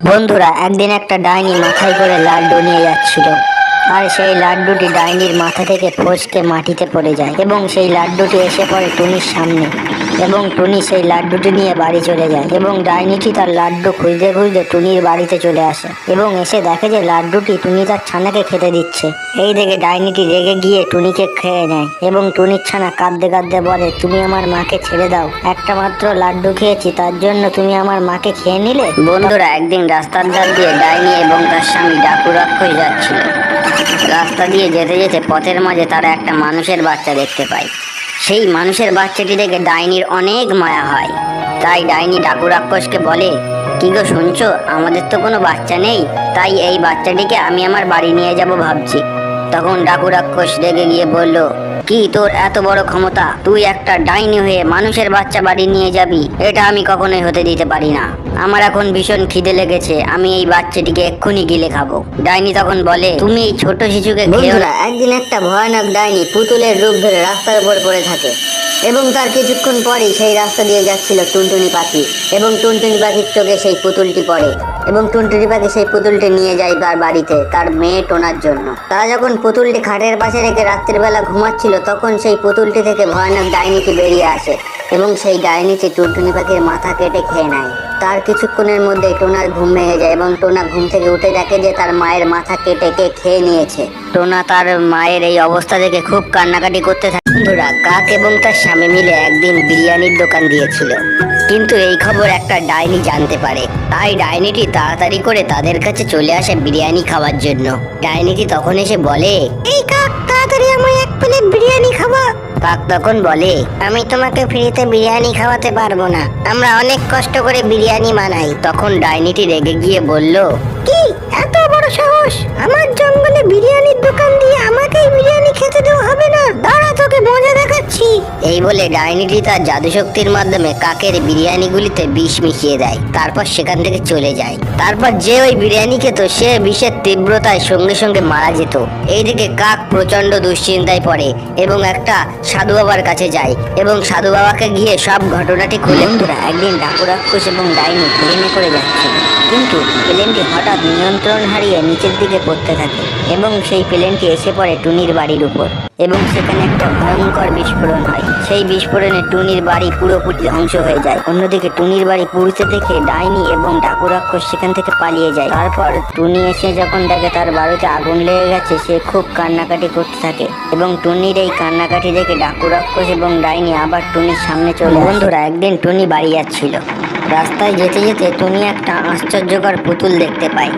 বন্ধুরা, একদিন একটা ডাইনি মাথায় করে লাড্ডু নিয়ে যাচ্ছিল। আর সেই লাড্ডুটি ডাইনির মাথা থেকে ফসকে মাটিতে পড়ে যায় এবং সেই লাড্ডুটি এসে পড়ে টুনির সামনে। এবং টুনি সেই লাড্ডুটি নিয়ে বাড়ি চলে যায় এবং ডাইনিটি তার লাড্ডু খুঁজতে খুঁজতে টুনির বাড়িতে চলে আসে এবং এসে দেখে যে লাড্ডুটি টুনি তার ছানাকে খেতে দিচ্ছে। এই দেখে ডাইনিটি রেগে গিয়ে টুনিকে খেয়ে নেয় এবং টুনির ছানা কাঁদতে কাঁদতে বলে, তুমি আমার মাকে ছেড়ে দাও। একটা মাত্র লাড্ডু খেয়েছি, তার জন্য তুমি আমার মাকে খেয়ে নিলে? বন্ধুরা, একদিন রাস্তার ধার দিয়ে ডাইনি এবং তার স্বামী ডাকু রাক্ষস যাচ্ছিল। রাস্তা দিয়ে যেতে যেতে পথের মাঝে তারা একটা মানুষের বাচ্চা দেখতে পায়। সেই মানুষের বাচ্চাটি দেখে ডাইনির অনেক মায়া হয়। তাই ডাইনি ডাকু রাক্ষসকে বলে, কি গো শুনছো? আমাদের তো কোনো বাচ্চা নেই। তাই এই বাচ্চাটিকে আমি আমার বাড়ি নিয়ে যাব ভাবছি। তখন ডাকু রাক্ষস রেগে গিয়ে বলল কি তোর এত বড় ক্ষমতা? তুই একটা ডাইনি হয়ে মানুষের বাচ্চা বাড়ি নিয়ে যাবি। এটা আমি কখনোই হতে দিতে পারি না। আমার এখন ভীষণ খিদে লেগেছে। আমি এই বাচ্চাটিকে এক্ষুনি গিলে খাব। ডাইনি তখন বলে, তুমি এই ছোট শিশুকে না একদিন একটা ভয়ানক ডাইনি পুতুলের রূপ ধরে রাস্তার উপর পড়ে থাকে এবং তার কিছুক্ষণ পরেই সেই রাস্তা দিয়ে যাচ্ছিল টুনটুনি পাখি এবং টুনটুনি পাখির চোখে সেই পুতুলটি পড়ে। এবং টুনটুনি পাখি সেই পুতুলটি নিয়ে যায় তার বাড়িতে, তার মেয়ে টোনার জন্য। তারা যখন পুতুলটি খাটের পাশে রেখে রাত্রির বেলা ঘুমাচ্ছিল, তখন সেই পুতুলটি থেকে ভয়ানক ডাইনিটি বেরিয়ে আসে এবং সেই ডাইনিটি টুনটুনি পাখির মাথা কেটে খেয়ে নেয়। তার কিছুক্ষণের মধ্যে টোনার ঘুম ভেঙে যায় এবং টোনা ঘুম থেকে উঠে দেখে যে তার মায়ের মাথা কেটে কে খেয়ে নিয়েছে। টোনা তার মায়ের এই অবস্থা দেখে খুব কান্নাকাটি করতে থাকে। বন্ধুরা কাক এবং তার স্বামী মিলে একদিন বিরিয়ানির দোকান দিয়েছিল কিন্তু এই খবর একটা ডাইনি জানতে পারে। তাই ডাইনিটি তাড়াতাড়ি করে তাদের কাছে চলে আসে বিরিয়ানি খাওয়ার জন্য। ডাইনিটি তখন এসে বলে এই কাক তাড়াতাড়ি আমায় এক প্লেট বিরিয়ানি খাওয়া। কাক তখন বলে আমি তোমাকে ফ্রিতে বিরিয়ানি খাওয়াতে পারব না। আমরা অনেক কষ্ট করে বিরিয়ানি বানাই। তখন ডাইনিটি রেগে গিয়ে বলল কি? এত বড় সাহস? আমার জঙ্গলে বিরিয়ানির দোকান দিয়ে আমাকেই মজা দেখাচ্ছি। এই বলে ডাইনিটি তার জাদু শক্তির মাধ্যমে কাকের বিরিয়ানিগুলিতে বিষ মিশিয়ে দেয়। তারপর সেখান থেকে চলে যায়। তারপর যে ওই বিরিয়ানি খেত, সে বিষের তীব্রতায় সঙ্গে সঙ্গে মারা যেত। এইদিকে কাক প্রচণ্ড দুশ্চিন্তায় পড়ে এবং একটা সাধু বাবার কাছে যায় এবং সাধু বাবাকে গিয়ে সব ঘটনাটি খুলে বন্ধুরা, একদিন ডাকু রাক্ষস এবং ডাইনি প্লেনে করে যাচ্ছিল কিন্তু প্লেনটি হঠাৎ নিয়ন্ত্রণ হারিয়ে নিচের দিকে পড়তে থাকে এবং সেই প্লেনটি এসে পড়ে টুনির বাড়ির উপর এবং সেখানে একটা ভয়ঙ্কর বিস্ফোরণ হয়। সেই বিস্ফোরণে টুনির বাড়ি পুরোপুরি ধ্বংস হয়ে যায়। অন্যদিকে টুনির বাড়ি পুড়তে দেখে ডাইনি এবং ডাকু রাক্ষস সেখান থেকে পালিয়ে যায়। তারপর টুনি এসে যখন দেখে তার বাড়িতে আগুন লেগে গেছে, সে খুব কান্নাকাটি করতে থাকে এবং টুনির এই কান্নাকাটি দেখে ডাকু রাক্ষস এবং ডাইনি আবার টুনির সামনে চলে বন্ধুরা, একদিন টুনি বাড়ি যাচ্ছিল। রাস্তায় যেতে যেতে টুনি একটা আশ্চর্যকর পুতুল দেখতে পায়।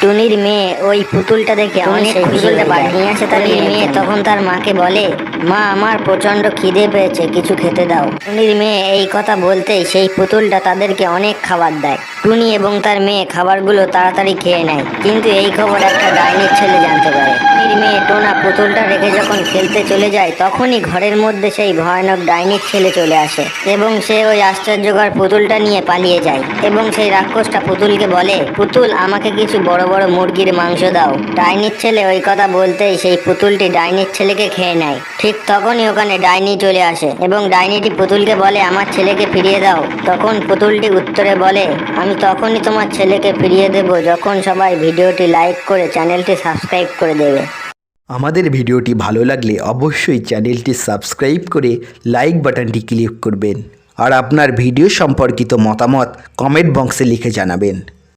টুনির মেয়ে ওই পুতুলটা দেখে অনেক পুতুলটা হয়ে তার মেয়ে তখন তার মাকে বলে মা, আমার প্রচণ্ড খিদে পেয়েছে, কিছু খেতে দাও। টুনির মেয়ে এই কথা বলতেই সেই পুতুলটা তাদেরকে অনেক খাবার দেয়। টুনি এবং তার মেয়ে খাবারগুলো তাড়াতাড়ি খেয়ে নেয়। কিন্তু এই খবর একটা ডাইনির ছেলে জানতে পারে। টুনির মেয়ে টোনা পুতুলটা রেখে যখন খেলতে চলে যায়, তখনই ঘরের মধ্যে সেই ভয়ানক ডাইনির ছেলে চলে আসে এবং সে ওই আশ্চর্যকর পুতুলটা নিয়ে পালিয়ে যায় এবং সেই রাক্ষসটা পুতুলকে বলে, পুতুল, আমাকে কিছু বড় বড় মুরগির মাংস দাও। ডাইনির ছেলে ওই কথা বলতেই সেই পুতুলটি ডাইনির ছেলেকে খেয়ে নেয়। ঠিক তখনই ওখানে ডাইনি চলে আসে এবং ডাইনিটি পুতুলকে বলে, আমার ছেলেকে ফিরিয়ে দাও। তখন পুতুলটি উত্তরে বলে, আমি তখনই তোমার ছেলেকে ফিরিয়ে দেব যখন সবাই ভিডিওটি লাইক করে চ্যানেলটি সাবস্ক্রাইব করে দেবে। আমাদের ভিডিওটি ভালো লাগলে অবশ্যই চ্যানেলটি সাবস্ক্রাইব করে লাইক বাটনটি ক্লিক করবেন। আর আপনার ভিডিও সম্পর্কিত মতামত কমেন্ট বক্সে লিখে জানাবেন।